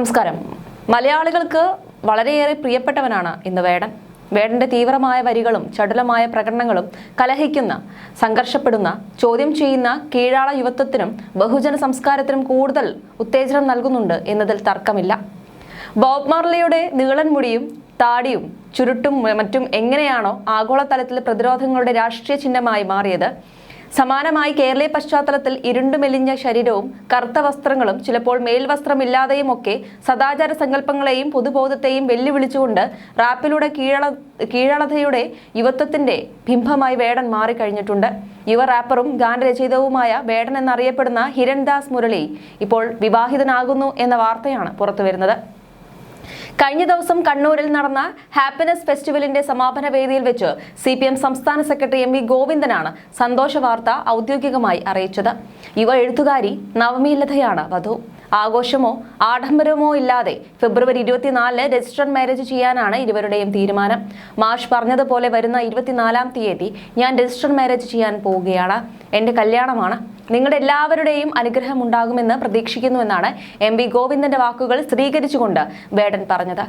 നമസ്കാരം. മലയാളികൾക്ക് വളരെയേറെ പ്രിയപ്പെട്ടവനാണ് ഇന്ന് വേടൻ. വേടന്റെ തീവ്രമായ വരികളും ചടുലമായ പ്രകടനങ്ങളും കലഹിക്കുന്ന സംഘർഷപ്പെടുന്ന ചോദ്യം ചെയ്യുന്ന കീഴാള യുവത്വത്തിനും ബഹുജന സംസ്കാരത്തിനും കൂടുതൽ ഉത്തേജനം നൽകുന്നുണ്ട് എന്നതിൽ തർക്കമില്ല. ബോബ് മാർലിയുടെ നീളൻ മുടിയും താടിയും ചുരുട്ടും മറ്റും എങ്ങനെയാണോ ആഗോളതലത്തിൽ പ്രതിരോധങ്ങളുടെ രാഷ്ട്രീയ ചിഹ്നമായി മാറിയത് സമാനമായി കേരളീയ പശ്ചാത്തലത്തിൽ ഇരുണ്ടു മെലിഞ്ഞ ശരീരവും കറുത്ത വസ്ത്രങ്ങളും ചിലപ്പോൾ മേൽവസ്ത്രമില്ലാതെയും ഒക്കെ സദാചാര സങ്കല്പങ്ങളെയും പൊതുബോധത്തെയും വെല്ലുവിളിച്ചുകൊണ്ട് റാപ്പിലൂടെ കീഴള കീഴളതയുടെ യുവത്വത്തിന്റെ ബിംബമായി വേടൻ മാറിക്കഴിഞ്ഞിട്ടുണ്ട്. യുവ റാപ്പറും ഗാനരചയിതവുമായ വേടൻ എന്നറിയപ്പെടുന്ന ഹിരൺദാസ് മുരളി ഇപ്പോൾ വിവാഹിതനാകുന്നു എന്ന വാർത്തയാണ് പുറത്തുവരുന്നത്. കഴിഞ്ഞ ദിവസം കണ്ണൂരിൽ നടന്ന ഹാപ്പിനെസ് ഫെസ്റ്റിവലിന്റെ സമാപന വേദിയിൽ വെച്ച് സി പി എം സംസ്ഥാന സെക്രട്ടറി എം വി ഗോവിന്ദനാണ് സന്തോഷ വാർത്ത ഔദ്യോഗികമായി അറിയിച്ചത്. യുവ എഴുത്തുകാരി നവമി ലതയാണ് വധു. ആഘോഷമോ ആഡംബരമോ ഇല്ലാതെ ഫെബ്രുവരി ഇരുപത്തിനാലിന് രജിസ്റ്റർ മാരേജ് ചെയ്യാനാണ് ഇരുവരുടെയും തീരുമാനം. മാഷ് പറഞ്ഞതുപോലെ വരുന്ന ഇരുപത്തിനാലാം തീയതി ഞാൻ രജിസ്റ്റർ മാരേജ് ചെയ്യാൻ പോവുകയാണ്. എന്റെ കല്യാണമാണ്. നിങ്ങളുടെ എല്ലാവരുടെയും അനുഗ്രഹം ഉണ്ടാകുമെന്ന് പ്രതീക്ഷിക്കുന്നുവെന്നാണ് എം വി ഗോവിന്ദന്റെ വാക്കുകൾ സ്ഥിരീകരിച്ചുകൊണ്ട് വേടൻ പറഞ്ഞത്.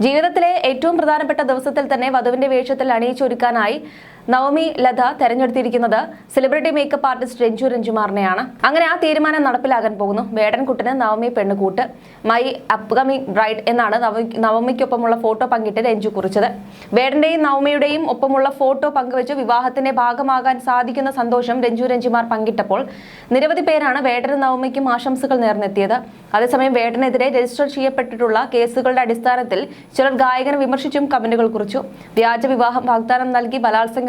ജീവിതത്തിലെ ഏറ്റവും പ്രധാനപ്പെട്ട ദിവസത്തിൽ തന്നെ വധുവിന്റെ വേഷത്തിൽ അണിയിച്ചൊരുക്കാനായി നവമി ലത തെരഞ്ഞെടുത്തിരിക്കുന്നത് സെലിബ്രിറ്റി മേക്കപ്പ് ആർട്ടിസ്റ്റ് രഞ്ജു രഞ്ജുമാറിനെയാണ്. അങ്ങനെ ആ തീരുമാനം നടപ്പിലാകാൻ പോകുന്നു. വേടൻകുട്ടിന് നവമി പെണ്ണുകൂട്ട് മൈ അപ്കമിംഗ് ബ്രൈഡ് എന്നാണ് നവമി നവമിക്കൊപ്പമുള്ള ഫോട്ടോ പങ്കിട്ട് രഞ്ജു കുറിച്ചത്. വേടന്റെയും നവമിയുടെയും ഒപ്പമുള്ള ഫോട്ടോ പങ്കുവച്ച് വിവാഹത്തിന്റെ ഭാഗമാകാൻ സാധിക്കുന്ന സന്തോഷം രഞ്ജു രഞ്ജുമാർ പങ്കിട്ടപ്പോൾ നിരവധി പേരാണ് വേടനും നവമിക്കും ആശംസകൾ നേർന്നെത്തിയത്. അതേസമയം വേടനെതിരെ രജിസ്റ്റർ ചെയ്യപ്പെട്ടിട്ടുള്ള കേസുകളുടെ അടിസ്ഥാനത്തിൽ ചിലർ ഗായകനെ വിമർശിച്ചും കമന്റുകൾ കുറിച്ചു. വ്യാജ വിവാഹം വാഗ്ദാനം നൽകി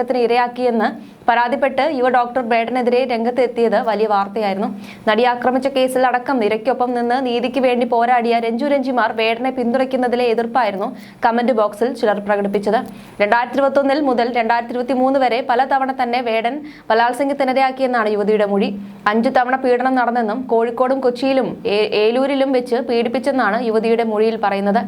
ബലാത്സംഗത്തിന് ഇരയാക്കിയെന്ന് പരാതിപ്പെട്ട് യുവ ഡോക്ടർ ബ്രേഡനെതിരെ രംഗത്തെത്തിയത് വലിയ വാർത്തയായിരുന്നു. നടി ആക്രമിച്ച കേസിൽ അടക്കം നിരക്കൊപ്പം നിന്ന് നീതിക്ക് വേണ്ടി പോരാടിയ രഞ്ജു രഞ്ജിമാർ വേടനെ പിന്തുണയ്ക്കുന്നതിലെ എതിർപ്പായിരുന്നു കമന്റ് ബോക്സിൽ ചിലർ പ്രകടിപ്പിച്ചത്. രണ്ടായിരത്തി ഇരുപത്തൊന്നിൽ മുതൽ രണ്ടായിരത്തി ഇരുപത്തി മൂന്ന് വരെ പലതവണ തന്നെ വേടൻ ബലാത്സംഗത്തിനിരയാക്കിയെന്നാണ് യുവതിയുടെ മൊഴി. അഞ്ചു തവണ പീഡനം നടന്നെന്നും കോഴിക്കോടും കൊച്ചിയിലും ഏലൂരിലും വെച്ച് പീഡിപ്പിച്ചെന്നാണ് യുവതിയുടെ മൊഴിയിൽ പറയുന്നത്.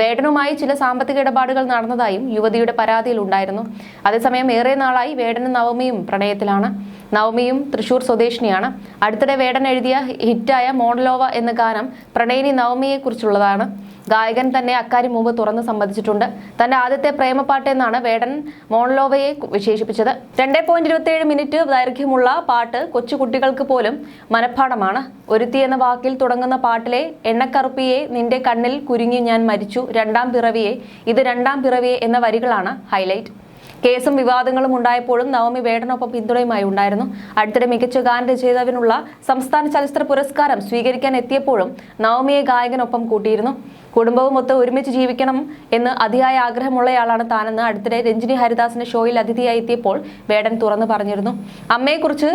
വേടനുമായി ചില സാമ്പത്തിക ഇടപാടുകൾ നടന്നതായും യുവതിയുടെ പരാതിയിൽ ഉണ്ടായിരുന്നു. അതേസമയം ഏറെ നാളായി വേടനും നവമിയും പ്രണയത്തിലാണ്. നവമിയും തൃശൂർ സ്വദേശിനിയാണ്. അടുത്തിടെ വേടൻ എഴുതിയ ഹിറ്റായ മോണലോവ എന്ന ഗാനം പ്രണയിനി നവമിയെ കുറിച്ചുള്ളതാണ് ഗായകൻ തന്നെ അക്കാര്യം മുമ്പ് തുറന്ന് സമ്മതിച്ചിട്ടുണ്ട്. തന്റെ ആദ്യത്തെ പ്രേമപ്പാട്ട് എന്നാണ് വേടൻ മോൺലോവയെ വിശേഷിപ്പിച്ചത്. രണ്ടേ പോയിന്റ് ഇരുപത്തിയേഴ് മിനിറ്റ് ദൈർഘ്യമുള്ള പാട്ട് കൊച്ചുകുട്ടികൾക്ക് പോലും മനഃപ്പാടമാണ്. ഒരുത്തി എന്ന വാക്കിൽ തുടങ്ങുന്ന പാട്ടിലെ എണ്ണക്കറുപ്പിയെ നിന്റെ കണ്ണിൽ കുരുങ്ങി ഞാൻ മരിച്ചു. രണ്ടാം പിറവിയെ ഇത് രണ്ടാം പിറവിയെ എന്ന വരികളാണ് ഹൈലൈറ്റ്. കേസും വിവാദങ്ങളും ഉണ്ടായപ്പോഴും നവമി വേടനൊപ്പം പിന്തുണയുമായി ഉണ്ടായിരുന്നു. അടുത്തിടെ മികച്ച ഗാനരചയിതാവിനുള്ള സംസ്ഥാന ചലച്ചിത്ര പുരസ്കാരം സ്വീകരിക്കാൻ എത്തിയപ്പോഴും നവമിയെ ഗായകനൊപ്പം കൂട്ടിയിരുന്നു. കുടുംബവും ഒത്ത് ഒരുമിച്ച് ജീവിക്കണം എന്ന് അതിയായ ആഗ്രഹമുള്ളയാളാണ് താനെന്ന് അടുത്തിടെ രഞ്ജിനി ഹരിദാസിന്റെ ഷോയിൽ അതിഥിയായി എത്തിയപ്പോൾ വേടൻ തുറന്നു പറഞ്ഞിരുന്നു. അമ്മയെക്കുറിച്ച്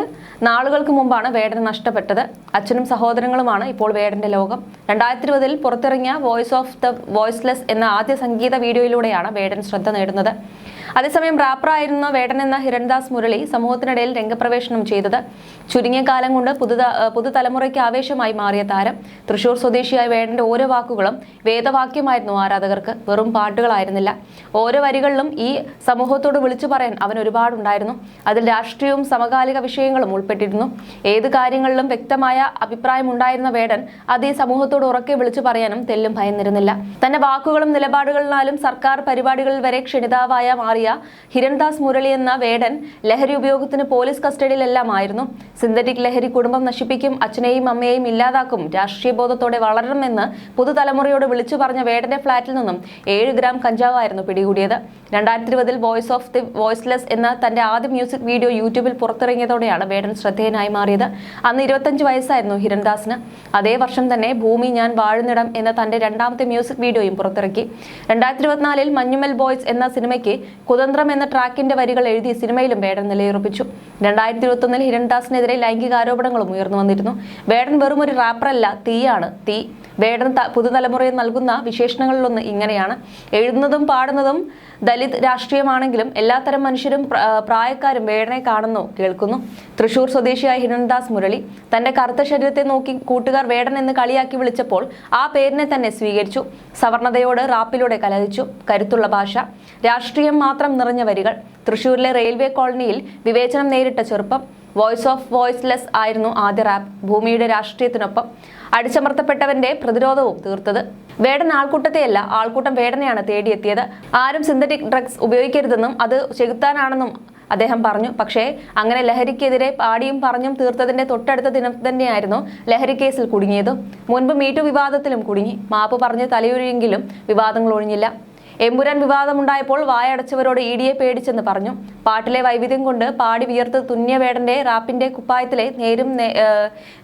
നാളുകൾക്ക് മുമ്പാണ് വേടൻ നഷ്ടപ്പെട്ടത്. അച്ഛനും സഹോദരങ്ങളുമാണ് ഇപ്പോൾ വേടന്റെ ലോകം. രണ്ടായിരത്തി ഇരുപതിൽ പുറത്തിറങ്ങിയ വോയിസ് ഓഫ് ദ വോയിസ്ലെസ് എന്ന ആദ്യ സംഗീത വീഡിയോയിലൂടെയാണ് വേടൻ ശ്രദ്ധ നേടുന്നത്. അതേസമയം റാപ്പറായിരുന്ന വേടൻ എന്ന ഹിരൺദാസ് മുരളി സമൂഹത്തിനിടയിൽ രംഗപ്രവേശനം ചെയ്തത് ചുരുങ്ങിയ കാലം കൊണ്ട് പുതുത പുതുതലമുറയ്ക്ക് ആവേശമായി മാറിയ താരം തൃശൂർ സ്വദേശിയായ വേടന്റെ ഓരോ വാക്കുകളും വേദവാക്യമായിരുന്നു ആരാധകർക്ക്. വെറും പാട്ടുകളായിരുന്നില്ല. ഓരോ വരികളിലും ഈ സമൂഹത്തോട് വിളിച്ചു പറയാൻ അവൻ ഒരുപാടുണ്ടായിരുന്നു. അതിൽ രാഷ്ട്രീയവും സമകാലിക വിഷയങ്ങളും ഉൾപ്പെട്ടിരുന്നു. ഏത് കാര്യങ്ങളിലും വ്യക്തമായ അഭിപ്രായം ഉണ്ടായിരുന്ന വേടൻ അത് ഈ സമൂഹത്തോട് ഉറക്കെ വിളിച്ചു പറയാനും തെല്ലും ഭയന്നിരുന്നില്ല. തന്റെ വാക്കുകളും നിലപാടുകളിനാലും സർക്കാർ പരിപാടികളിൽ വരെ ക്ഷണിതാവായ മാറിയ ഹിരൺദാസ് മുരളി എന്ന വേടൻ ലഹരി ഉപയോഗത്തിന് പോലീസ് കസ്റ്റഡിയിലെല്ലാമായിരുന്നു. സിന്തറ്റിക് ലഹരി കുടുംബം നശിപ്പിക്കും അച്ഛനെയും അമ്മയെയും ഇല്ലാതാക്കും രാഷ്ട്രീയ ബോധത്തോടെ വളരണമെന്ന് പുതുതലമുറയോട് വിളിച്ചു പറഞ്ഞ വേടന്റെ ഫ്ളാറ്റിൽ നിന്നും ഏഴ് ഗ്രാം കഞ്ചാവായിരുന്നു പിടികൂടിയത്. രണ്ടായിരത്തി ഇരുപതിൽ വോയിസ് ഓഫ് ദി വോയിസ്ലെസ് എന്ന തന്റെ ആദ്യ മ്യൂസിക് വീഡിയോ യൂട്യൂബിൽ പുറത്തിറങ്ങിയതോടെയാണ് വേടൻ ശ്രദ്ധേയനായി മാറിയത്. അന്ന് ഇരുപത്തഞ്ച് വയസ്സായിരുന്നു ഹിരൺദാസിന്. അതേ വർഷം തന്നെ ഭൂമി ഞാൻ വാഴുന്നിടം എന്ന തന്റെ രണ്ടാമത്തെ മ്യൂസിക് വീഡിയോയും പുറത്തിറക്കി. രണ്ടായിരത്തി ഇരുപത്തിനാലിൽ മഞ്ഞുമൽ ബോയ്സ് എന്ന സിനിമയ്ക്ക് കുതന്ത്രം എന്ന ട്രാക്കിന്റെ വരികൾ എഴുതി സിനിമയിലും വേടൻ നിലയുറപ്പിച്ചു. രണ്ടായിരത്തി ഇരുപത്തൊന്നിൽ ഹിരൺദാസിനെതിരെ ലൈംഗിക ആരോപണങ്ങളും ഉയർന്നു വന്നിരുന്നു. വേടൻ വെറും ഒരു റാപ്പറല്ല തീയാണ്. തീ വേടൻ ത- പുതുതലമുറയിൽ നൽകുന്ന വിശേഷണങ്ങളിലൊന്ന് ഇങ്ങനെയാണ്. എഴുതുന്നതും പാടുന്നതും ദലിത് രാഷ്ട്രീയമാണെങ്കിലും എല്ലാത്തരം മനുഷ്യരും പ്രായക്കാരും വേടനെ കാണുന്നു കേൾക്കുന്നു. തൃശൂർ സ്വദേശിയായ ഹിരൺദാസ് മുരളി തന്റെ കറുത്ത ശരീരത്തെ നോക്കി കൂട്ടുകാർ വേടൻ എന്ന് കളിയാക്കി വിളിച്ചപ്പോൾ ആ പേരിനെ തന്നെ സ്വീകരിച്ചു. സവർണതയോട് റാപ്പിലൂടെ കലഹിച്ചു. കരുത്തുള്ള ഭാഷ. രാഷ്ട്രീയം മാത്രം നിറഞ്ഞ വരികൾ. തൃശൂരിലെ റെയിൽവേ കോളനിയിൽ വിവേചനം നേരിട്ട ചെറുപ്പം. വോയിസ് ഓഫ് വോയിസ്ലെസ് ആയിരുന്നു ആദ്യ റാപ്പ്. ഭൂമിയുടെ രാഷ്ട്രീയത്തിനൊപ്പം. അടിച്ചമർത്തപ്പെട്ടവന്റെ പ്രതിരോധവും തീർത്തത്. വേടൻ ആൾക്കൂട്ടത്തെയല്ല ആൾക്കൂട്ടം വേടനെയാണ് തേടിയെത്തിയത്. ആരും സിന്തറ്റിക് ഡ്രഗ്സ് ഉപയോഗിക്കരുതെന്നും അത് ചെകുത്താനാണെന്നും അദ്ദേഹം പറഞ്ഞു. പക്ഷേ അങ്ങനെ ലഹരിക്കെതിരെ പാടിയും പറഞ്ഞും തീർത്തതിന്റെ തൊട്ടടുത്ത ദിനം തന്നെയായിരുന്നു ലഹരി കേസിൽ കുടുങ്ങിയത്. മുൻപ് മീറ്റു വിവാദത്തിലും കുടുങ്ങി. മാപ്പ് പറഞ്ഞ് തലയുരിയെങ്കിലും വിവാദങ്ങൾ ഒഴിഞ്ഞില്ല. എമ്പുരാൻ വിവാദമുണ്ടായപ്പോൾ വായടച്ചവരോട് ഇ ഡിയെ പേടിച്ചെന്ന് പറഞ്ഞു. പാട്ടിലെ വൈവിധ്യം കൊണ്ട് പാടി വിയർത്ത് തുന്യവേടന്റെ റാപ്പിന്റെ കുപ്പായത്തിലെ നേരും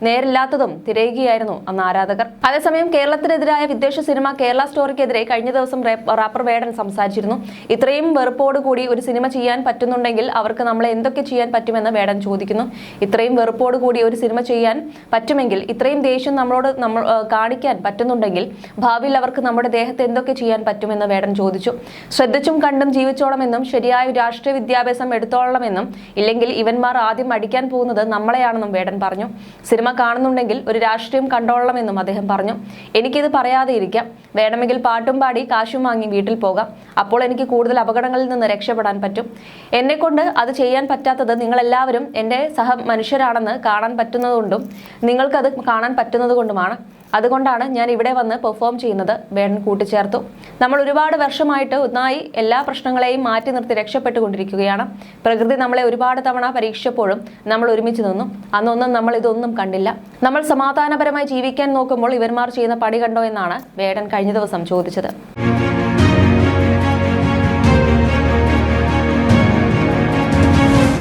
നേരില്ലാത്തതും തിരയുകയായിരുന്നു അന്ന് ആരാധകർ. അതേസമയം കേരളത്തിനെതിരായ വിദ്വേഷ സിനിമ കേരള സ്റ്റോറിക്കെതിരെ കഴിഞ്ഞ ദിവസം റാപ്പർ വേടൻ സംസാരിച്ചിരുന്നു. ഇത്രയും വെറുപ്പോട് കൂടി ഒരു സിനിമ ചെയ്യാൻ പറ്റുന്നുണ്ടെങ്കിൽ അവർക്ക് നമ്മളെ എന്തൊക്കെ ചെയ്യാൻ പറ്റുമെന്ന് വേടൻ ചോദിക്കുന്നു. ഇത്രയും വെറുപ്പോട് കൂടി ഒരു സിനിമ ചെയ്യാൻ പറ്റുമെങ്കിൽ ഇത്രയും ദേഷ്യം നമ്മളോട് നമ്മൾ കാണിക്കാൻ പറ്റുന്നുണ്ടെങ്കിൽ ഭാവിയിൽ അവർക്ക് നമ്മുടെ ദേഹത്തെ എന്തൊക്കെ ചെയ്യാൻ പറ്റുമെന്ന് വേടൻ ചോദിച്ചു. ശ്രദ്ധിച്ചും കണ്ടും ജീവിച്ചോളമെന്നും ശരിയായ രാഷ്ട്രീയ വിദ്യാഭ്യാസം എടുത്തോളണമെന്നും ഇല്ലെങ്കിൽ ഇവന്മാർ ആദ്യം അടിക്കാൻ പോകുന്നത് നമ്മളെയാണെന്നും വേടൻ പറഞ്ഞു. സിനിമ കാണുന്നുണ്ടെങ്കിൽ ഒരു രാഷ്ട്രീയം കണ്ടോളണമെന്നും അദ്ദേഹം പറഞ്ഞു. എനിക്കിത് പറയാതെ ഇരിക്കാം. വേണമെങ്കിൽ പാട്ടും പാടി കാശും വാങ്ങി വീട്ടിൽ പോകാം. അപ്പോൾ എനിക്ക് കൂടുതൽ അപകടങ്ങളിൽ നിന്ന് രക്ഷപ്പെടാൻ പറ്റും. എന്നെ കൊണ്ട് അത് ചെയ്യാൻ പറ്റാത്തത് നിങ്ങളെല്ലാവരും എന്റെ സഹ മനുഷ്യരാണെന്ന് കാണാൻ പറ്റുന്നതുകൊണ്ടും നിങ്ങൾക്കത് കാണാൻ പറ്റുന്നത് കൊണ്ടുമാണ് അതുകൊണ്ടാണ് ഞാൻ ഇവിടെ വന്ന് പെർഫോം ചെയ്യുന്നത്. വേൺ കൂട്ടിച്ചേർത്തു. നമ്മൾ ഒരുപാട് വർഷമായിട്ട് ഒന്നായി എല്ലാ പ്രശ്നങ്ങളെയും മാറ്റി നിർത്തി രക്ഷപ്പെട്ടുകൊണ്ടിരിക്കുകയാണ്. പ്രകൃതി നമ്മളെ ഒരുപാട് തവണ പരീക്ഷിച്ചപ്പോഴും നമ്മൾ ഒരുമിച്ച് നിന്നു. അന്നൊന്നും നമ്മൾ ഇതൊന്നും കണ്ടില്ല. നമ്മൾ സമാധാനപരമായി ജീവിക്കാൻ നോക്കുമ്പോൾ ഇവന്മാർ ചെയ്യുന്ന പണി കണ്ടോ എന്നാണ് വേടൻ കഴിഞ്ഞ ദിവസം ചോദിച്ചത്.